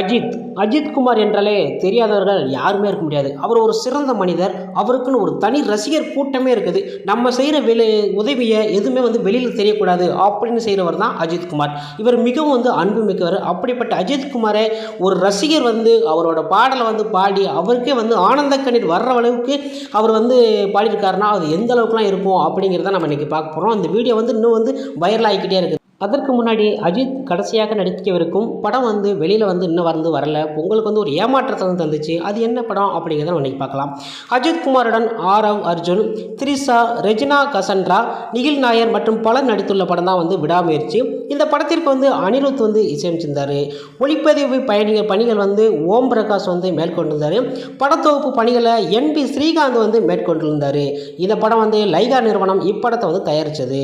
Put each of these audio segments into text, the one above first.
அஜித் அஜித் குமார் என்றாலே தெரியாதவர்கள் யாருமே இருக்க முடியாது. அவர் ஒரு சிறந்த மனிதர் அவருக்குன்னு ஒரு தனி ரசிகர் கூட்டமே இருக்குது. நம்ம செய்கிற வெளி உதவியை எதுவுமே வந்து வெளியில் தெரியக்கூடாது அப்படின்னு செய்கிறவர் தான் அஜித் குமார். இவர் மிகவும் வந்து அன்பு மிக்கவர் அப்படிப்பட்ட அஜித் குமாரை ஒரு ரசிகர் வந்து அவரோட பாடலை வந்து பாடி அவருக்கே வந்து ஆனந்த கண்ணீர் வர்ற அளவுக்கு அவர் வந்து பாடியிருக்காருன்னா அது எந்த அளவுக்குலாம் இருக்கும் அப்படிங்கிறத நம்ம இன்றைக்கி பார்க்க போகிறோம் அந்த வீடியோ வந்து இன்னும் வந்து வைரல் ஆகிக்கிட்டே இருக்குது. அதற்கு முன்னாடி அஜித் கடைசியாக நடிக்கவிருக்கும் படம் வந்து வெளியில் வந்து இன்னும் வந்து வரல. உங்களுக்கு வந்து ஒரு ஏமாற்றத்தை வந்து தந்துச்சு. அது என்ன படம் அப்படிங்கிறத நம்ம இன்னைக்கு பார்க்கலாம். அஜித் குமாருடன் ஆரவ் அர்ஜுன் த்ரிஷா ரெஜினா கசன்ட்ரா நிகில் நாயர் மற்றும் பலர் நடித்துள்ள படம் தான் வந்து விடாமுயற்சி. இந்த படத்திற்கு வந்து அனிருத் வந்து இசையமைச்சிருந்தார். ஒளிப்பதிவு பயணிகள் பணிகள் வந்து ஓம் பிரகாஷ் வந்து மேற்கொண்டிருந்தார். படத்தொகுப்பு பணிகளை என்பி ஸ்ரீகாந்த் வந்து மேற்கொண்டிருந்தார். இந்த படம் வந்து லைகா நிறுவனம் இப்படத்தை வந்து தயாரித்தது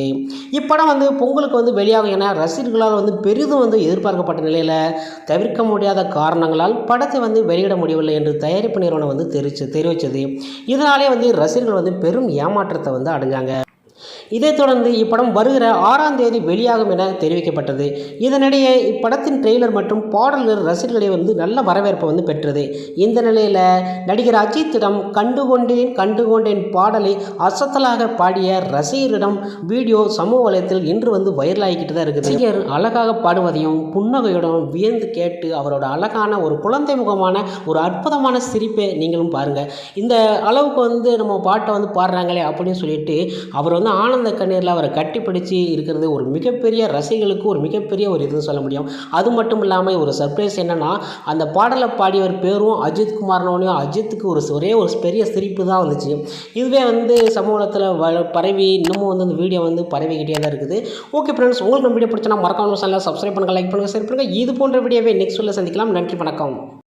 இப்படம் வந்து பொங்கலுக்கு வந்து வெளியாக வெளியாகும் என ரசிகர்களால் வந்து பெரிதும் வந்து எதிர்பார்க்கப்பட்ட நிலையில் தவிர்க்க முடியாத காரணங்களால் படத்தை வந்து வெளியிட முடியவில்லை என்று தயாரிப்பு நிறுவனம் வந்து தெரிவிச்சு தெரிவித்தது இதனாலே வந்து ரசிகர்கள் வந்து பெரும் ஏமாற்றத்தை வந்து அடைஞ்சாங்க. இதைத் தொடர்ந்து இப்படம் வருகிற ஆறாம் தேதி வெளியாகும் என தெரிவிக்கப்பட்டது. இதனிடையே இப்படத்தின் ட்ரெய்லர் மற்றும் பாடல்கள் ரசிகர்களை வந்து நல்ல வரவேற்பை வந்து பெற்றது. இந்த நிலையில் நடிகர் அஜித்திடம் கண்டுகொண்டேன் கண்டுகொண்டேன் பாடலை அசத்தலாக பாடிய ரசிகரிடம் வீடியோ சமூக வலையத்தில் இன்று வந்து வைரலாகிக்கிட்டு தான் இருக்குது. ரசிகர் அழகாக பாடுவதையும் புன்னகையுடன் வியந்து கேட்டு அவரோட அழகான ஒரு குழந்தை முகமான ஒரு அற்புதமான சிரிப்பை நீங்களும் பாருங்கள் இந்த அளவுக்கு வந்து நம்ம பாட்டை வந்து பாடுறாங்களே அப்படின்னு சொல்லிட்டு அவர் வந்து ஆனந்த கண்ணீரில் அவரை கட்டிப்பிடிச்சு இருக்கிறது ஒரு மிகப்பெரிய ரசிகளுக்கு ஒரு மிகப்பெரிய ஒரு இதுன்னு சொல்ல முடியும். அது மட்டும் இல்லாமல் ஒரு சர்ப்ரைஸ் என்னென்னா அந்த பாடலை பாடியவர் பேரும் அஜித் குமார்னோடையும் அஜித்துக்கு ஒரு ஒரே ஒரு பெரிய சிரிப்பு தான் வந்துச்சு. இதுவே வந்து சமூகத்தில் வ பரவி இன்னமும் வந்து அந்த வீடியோ வந்து பரவிக்கிட்டே தான் இருக்குது. ஓகே ஃப்ரெண்ட்ஸ் உங்களுக்கு நம்ம வீடியோ பிடிச்சனா மறக்காம சேனலை சப்ஸ்கிரைப் பண்ணுங்கள் லைக் பண்ணுங்கள் ஷேர் பண்ணுங்கள் இது போன்ற வீடியோவை நெக்ஸ்ட் சொல்ல சந்திக்கலாம். நன்றி வணக்கம்.